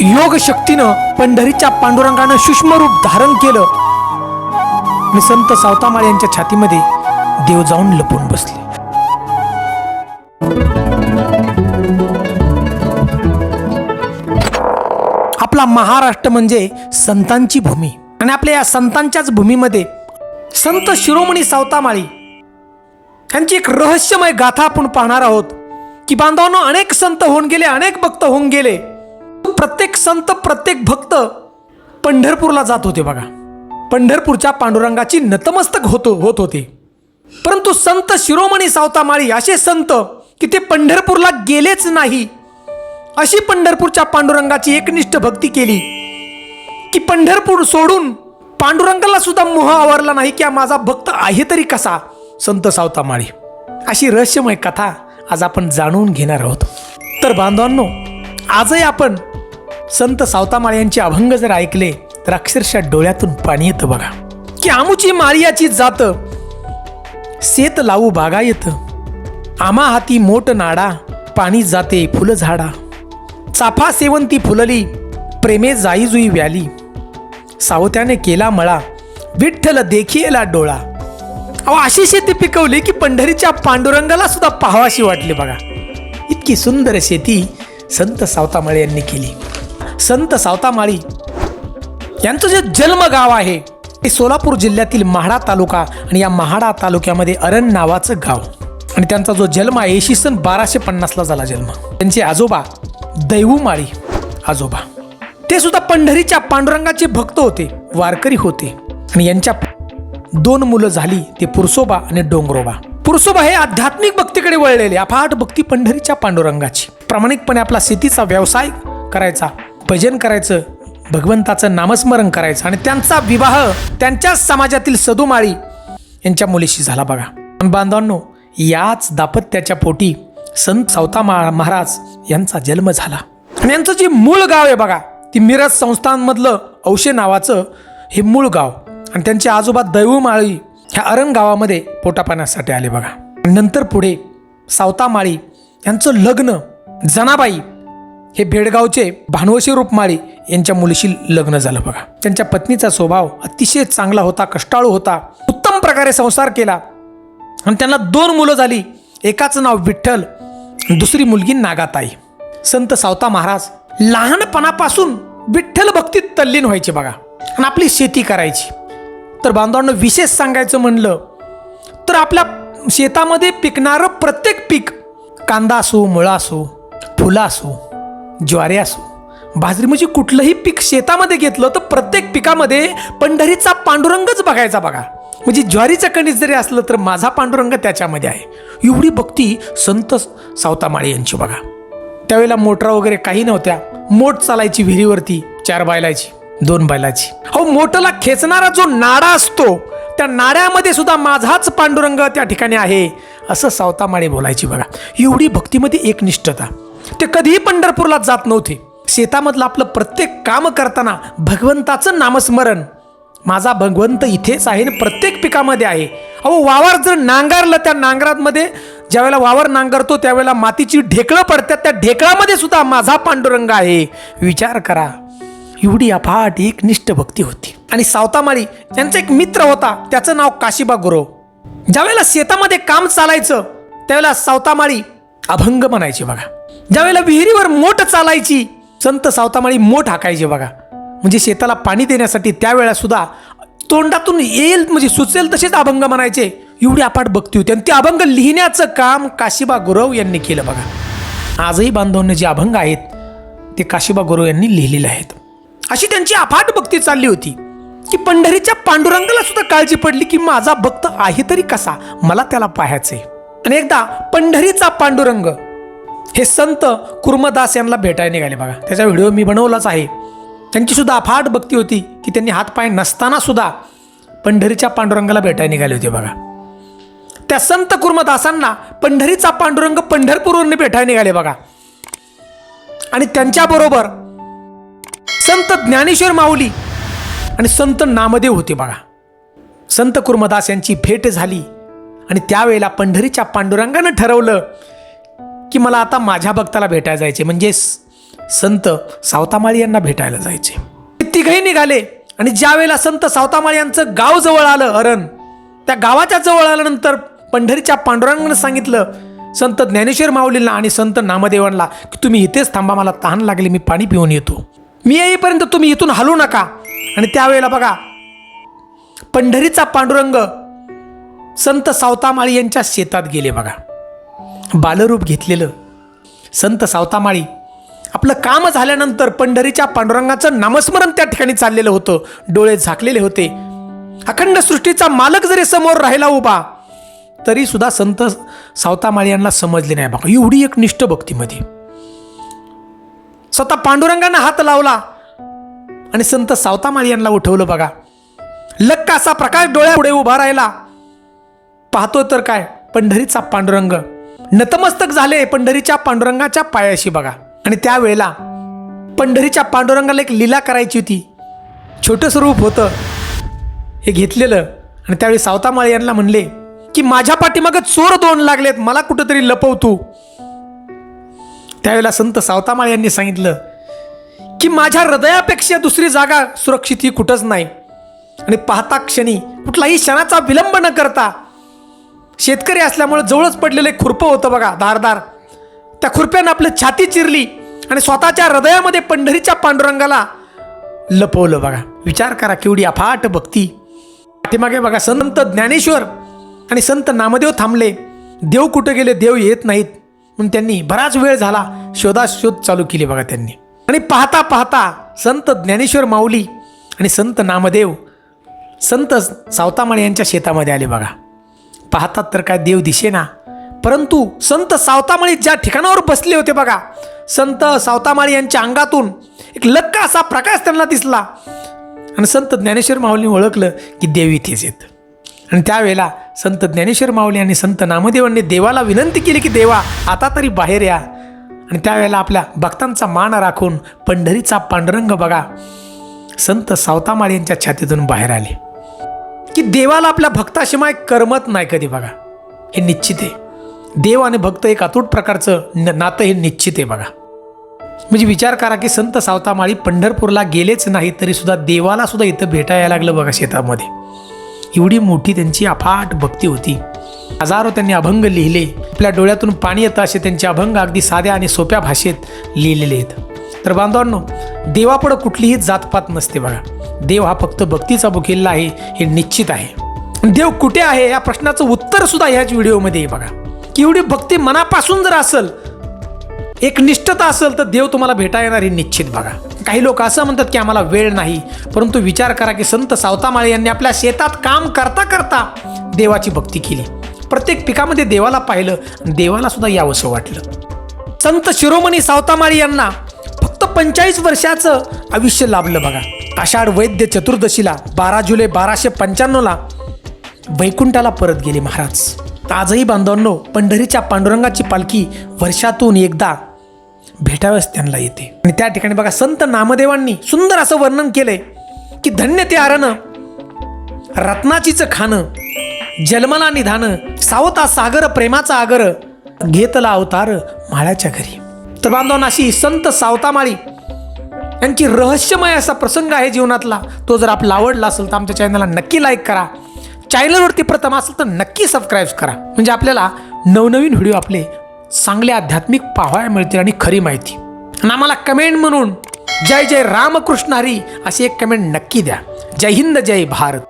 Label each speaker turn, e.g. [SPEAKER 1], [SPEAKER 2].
[SPEAKER 1] योग शक्तीनं पंढरीच्या पांडुरंगानं सूक्ष्म रूप धारण केलं. आणि संत सावतामाळ यांच्या छातीमध्ये देव जाऊन लपून बसले. आपला महाराष्ट्र म्हणजे संतांची भूमी. आणि आपल्या या संतांच्याच भूमीमध्ये संत शिरोमणी सावतामाळी यांची एक रहस्यमय गाथा आपण पाहणार आहोत की बांधवांना अनेक संत होऊन गेले अनेक भक्त होऊन गेले. प्रत्येक संत प्रत्येक भक्त पंढरपूरला जात होते बघा. पंढरपूरच्या पांडुरंगाची नतमस्तक होतो होत होते. परंतु संत शिरोमणी सावतामाळी असे संत की ते पंढरपूरला गेलेच नाही. अशी पंढरपूरच्या पांडुरंगाची एकनिष्ठ भक्ती केली की पंढरपूर सोडून पांडुरंगाला सुद्धा मोह आवरला नाही की माझा भक्त आहे तरी कसा संत सावतामाळी. अशी रहस्यमय कथा आज आपण जाणून घेणार आहोत. तर बांधवांनो आजही आपण संत सावतामाळ यांचे अभंग जर ऐकले तर अक्षरशः डोळ्यातून पाणी येतं बघा. की आमुची माळियाची जात शेत लावू बागायत आमा हाती मोठ नाडा पाणी जाते फुल झाडा. चाफा सेवंती फुलली प्रेमे जाई जुई व्याली. सावत्याने केला मळा विठ्ठल देखियला डोळा. अहो अशी शेती पिकवली की पंढरीच्या पांडुरंगाला सुद्धा पाहावाशी वाटली बघा. इतकी सुंदर शेती संत सावतामाळी यांनी केली. संत सावतामाळी. यांचं जे जन्मगाव आहे ते सोलापूर जिल्ह्यातील महाडा तालुका आणि या महाडा तालुक्यामध्ये अरण नावाचं गाव. आणि त्यांचा जो जन्म आहे इसवी सन बाराशे पन्नासला झाला जन्म. त्यांचे आजोबा दैवूमाळी आजोबा. ते सुद्धा पंढरीच्या पांडुरंगाचे भक्त होते वारकरी होते. आणि यांच्या दोन मुलं झाली ते पुरसोबा आणि डोंगरोबा. पुरसोबा हे आध्यात्मिक भक्तीकडे वळलेले अफाट भक्ती पंढरीच्या पांडुरंगाची. प्रामाणिकपणे आपला शेतीचा व्यवसाय करायचा. भजन करायचं भगवंताचं नामस्मरण करायचं आणि त्यांचा विवाह त्यांच्याच समाजातील सदुमाळी यांच्या मुलीशी झाला बघा. बांधवांनो याच दापत्याच्या पोटी संत सावता महाराज यांचा जन्म झाला. आणि यांचं जे मूळ गाव आहे बघा ती मिरज संस्थांमधलं औशे नावाचं हे मूळ गाव. आणि त्यांचे आजोबा दैवमाळी ह्या अरण गावामध्ये पोटापाण्यासाठी आले बघा. नंतर पुढे सावतामाळी यांचं लग्न जनाबाई हे बेडगावचे भानवशी रूपमाळी यांच्या मुलीशी लग्न झालं बघा. त्यांच्या पत्नीचा स्वभाव अतिशय चांगला होता कष्टाळू होता उत्तम प्रकारे संसार केला. आणि त्यांना दोन मुलं झाली. एकाचं नाव विठ्ठल दुसरी मुलगी नागाताई. संत सावता महाराज लहानपणापासून विठ्ठल भक्तीत तल्लीन व्हायचे बघा. आणि आपली शेती करायची. तर बांधवांना विशेष सांगायचं म्हणलं तर आपल्या शेतामध्ये पिकणारं प्रत्येक पीक कांदा असो मुळा असो फुलं असो ज्वारी असो. बाजरी म्हणजे कुठलंही पीक शेतामध्ये घेतलं तर प्रत्येक पिकामध्ये पंढरीचा पांडुरंगच बघायचा बघा. म्हणजे ज्वारीचं कणीस जरी असलं तर माझा पांडुरंग त्याच्यामध्ये आहे. एवढी भक्ती संत सावतामाळे यांची बघा. त्यावेळेला मोटरा वगैरे काही नव्हत्या. मोट चालायची विहिरीवरती चार बैलाची दोन बैलाची. हो मोटला खेचणारा जो नाडा असतो त्या नाड्यामध्ये सुद्धा माझाच पांडुरंग त्या ठिकाणी आहे असं सावतामाळे बोलायची बघा. एवढी भक्तीमध्ये एकनिष्ठता. ते कधीही पंढरपूरला जात नव्हते. शेतामधलं आपलं प्रत्येक काम करताना भगवंताचं नामस्मरण. माझा भगवंत इथेच आहे आणि प्रत्येक पिकामध्ये आहे. अहो वावर जर नांगरलं त्या नांगरामध्ये ज्यावेळेला वावर नांगरतो त्यावेळेला मातीची ढेकळं पडतात त्या ढेकळामध्ये सुद्धा माझा पांडुरंग आहे. विचार करा. एवढी अफाट एकनिष्ठ भक्ती होती. आणि सावतामाळी यांचा एक मित्र होता त्याचं नाव काशीबा गुरव. ज्यावेळेला शेतामध्ये काम चालायचं त्यावेळेला सावतामाळी अभंग म्हणायचे बघा. ज्यावेळेला विहिरीवर मोठ चालायची संत सावतामाळी मोठ हाकायचे बघा. म्हणजे शेताला पाणी देण्यासाठी त्यावेळेला सुद्धा तोंडातून येईल म्हणजे सुचेल तसेच अभंग म्हणायचे. एवढी अपाट भक्ती होती. आणि ते अभंग लिहिण्याचं काम काशिबा गुरव यांनी केलं बघा. आजही बांधवांनी जे अभंग आहेत ते काशिबा गुरव यांनी लिहिलेले आहेत. अशी त्यांची अफाट भक्ती चालली होती. की पंढरीच्या पांडुरंगाला सुद्धा काळजी पडली की माझा भक्त आहे तरी कसा? मला त्याला पाहायचंय. आणि एकदा पंढरीचा पांडुरंग हे संत कुर्मदास यांना भेटायला निघाले बघा. त्याचा व्हिडिओ मी बनवलाच आहे. त्यांचीसुद्धा अफाट भक्ती होती की त्यांनी हातपाय नसतानासुद्धा पंढरीच्या पांडुरंगाला भेटायला निघाले होते बघा. त्या संत कुर्मदासांना पंढरीचा पांडुरंग पंढरपूरवरून भेटायला निघाले बघा. आणि त्यांच्याबरोबर संत ज्ञानेश्वर माऊली आणि संत नामदेव होते बघा. संत कुर्मदास यांची भेट झाली आणि त्यावेळेला पंढरीच्या पांडुरंगानं ठरवलं की मला आता माझ्या भक्ताला भेटायला जायचे म्हणजे संत सावतामाळी यांना भेटायला जायचे. ते तिघही निघाले आणि ज्या वेळेला संत सावतामाळी यांचं गाव जवळ आलं अरण त्या गावाच्या जवळ आल्यानंतर पंढरीच्या पांडुरंगानं सांगितलं संत ज्ञानेश्वर माऊलींना आणि संत नामदेवांना की तुम्ही इथेच थांबा मला तहान लागले मी पाणी पिऊन येतो. मी येईपर्यंत तुम्ही इथून हलू नका. आणि त्यावेळेला बघा पंढरीचा पांडुरंग संत सावतामाळी यांच्या शेतात गेले बघा. बालरूप घेतलेलं. संत सावतामाळी. आपलं काम झाल्यानंतर पंढरीच्या पांडुरंगाचं नामस्मरण त्या ठिकाणी चाललेलं होतं. डोळे झाकलेले होते. अखंड सृष्टीचा मालक जरी समोर राहिला उभा तरी सुद्धा संत सावतामाळी यांना समजले नाही बघा एवढी एक निष्ठ भक्तीमध्ये. स्वतः पांडुरंगानं हात लावला आणि संत सावतामाळी यांना उठवलं बघा. लक्क असा प्रकाश डोळ्यापुढे उभा राहिला. पाहतो तर काय? पंढरीचा पांडुरंग. नतमस्तक झाले पंढरीच्या पांडुरंगाच्या पायाशी बघा. आणि त्यावेळेला पंढरीच्या पांडुरंगाला एक लीला करायची होती. छोटं स्वरूप होतं. हे घेतलेलं. आणि त्यावेळी सावतामाळे यांना म्हणले की माझ्या पाठीमागं चोर दोन लागलेत. मला कुठंतरी लपव तू. त्यावेळेला संत सावतामाळे यांनी सांगितलं की माझ्या हृदयापेक्षा दुसरी जागा सुरक्षित ही कुठंच नाही. आणि पाहता क्षणी कुठलाही क्षणाचा विलंब न करता शेतकरी असल्यामुळे जवळच पडलेलं एक खुरपं होतं बघा धारदार. त्या खुरप्यानं आपलं छाती चिरली आणि स्वतःच्या हृदयामध्ये पंढरीच्या पांडुरंगाला लपवलं बघा. विचार करा केवढी अफाट भक्ती. पाठीमागे बघा संत ज्ञानेश्वर आणि संत नामदेव थांबले. देव कुठं गेले देव येत नाहीत. म्हणून त्यांनी बराच वेळ झाला शोधाशोध चालू केली बघा त्यांनी. आणि पाहता पाहता संत ज्ञानेश्वर माऊली आणि संत नामदेव संत सावतामाळे यांच्या शेतामध्ये आले बघा. पाहतात तर काय देव दिसेना परंतु संत सावतामाळी ज्या ठिकाणावर बसले होते बघा संत सावतामाळी यांच्या अंगातून एक लक्का असा प्रकाश त्यांना दिसला. आणि संत ज्ञानेश्वर माऊलीने ओळखलं की देव इथेच येत आणि त्यावेळेला संत ज्ञानेश्वर माऊली आणि संत नामदेवांनी देवाला विनंती केली की देवा आता तरी बाहेर या. आणि त्यावेळेला आपल्या भक्तांचा मान राखून पंढरीचा पांडुरंग बघा संत सावतामाळी यांच्या छातीतून बाहेर आले. की देवाला आपल्या भक्ताशिवाय करमत नाही कधी बघा. हे निश्चित आहे. देव आणि भक्त एक अतूट प्रकारचं न नातं हे निश्चित आहे बघा. म्हणजे विचार करा की संत सावतामाळी पंढरपूरला गेलेच नाही तरी सुद्धा देवाला सुद्धा इथं भेटायला लागलं बघा शेतामध्ये. एवढी मोठी त्यांची अफाट भक्ती होती. हजारो त्यांनी अभंग लिहिले. आपल्या डोळ्यातून पाणी येतं असे त्यांचे अभंग अगदी साध्या आणि सोप्या भाषेत लिहिलेले आहेत. तर बांधवांनो देवापुढं कुठलीही जातपात नसते बघा. देव हा फक्त भक्तीचा बुकिल्ला आहे हे निश्चित आहे. देव कुठे आहे या प्रश्नाचं उत्तर सुद्धा ह्याच व्हिडिओमध्ये बघा. एवढी भक्ती मनापासून जर असेल एक निष्ठता असेल तर देव तुम्हाला भेटा येणार हे निश्चित बघा. काही लोक असं म्हणतात की आम्हाला वेळ नाही परंतु विचार करा की संत सावतामाळे यांनी आपल्या शेतात काम करता करता देवाची भक्ती केली. प्रत्येक पिकामध्ये देवाला पाहिलं देवाला सुद्धा यावंसं वाटलं. संत शिरोमणी सावतामाळी यांना फक्त पंचेचाळीस वर्षाचं आयुष्य लाभलं बघा. आषाढ वैद्य चतुर्दशीला बारा जुलै बाराशे पंच्याण्णवला वैकुंठाला परत गेले महाराज. आजही बांधवांनो पंढरीच्या पांडुरंगाची पालखी वर्षातून एकदा भेटाव्यास त्यांना येते. आणि त्या ठिकाणी बघा संत नामदेवांनी सुंदर असं वर्णन केलंय की धन्य ते आरणं रत्नाचीच खाणं जन्मला निधान सावता सागर प्रेमाचा आगर घेतला अवतार माळ्याच्या घरी. तर बांधवांना अशी संत सावतामाळी यांची रहस्यमय असा प्रसंग आहे जीवनातला तो जर आपला आवडला असेल तर आमच्या चॅनलला नक्की लाईक करा. चॅनलवरती प्रथम असेल तर नक्की सबस्क्राईब करा. म्हणजे आपल्याला नवनवीन व्हिडिओ आपले चांगले आध्यात्मिक पाहायला मिळतील आणि खरी माहिती. आणि आम्हाला कमेंट म्हणून जय जय रामकृष्ण हरी अशी एक कमेंट नक्की द्या. जय हिंद जय भारत.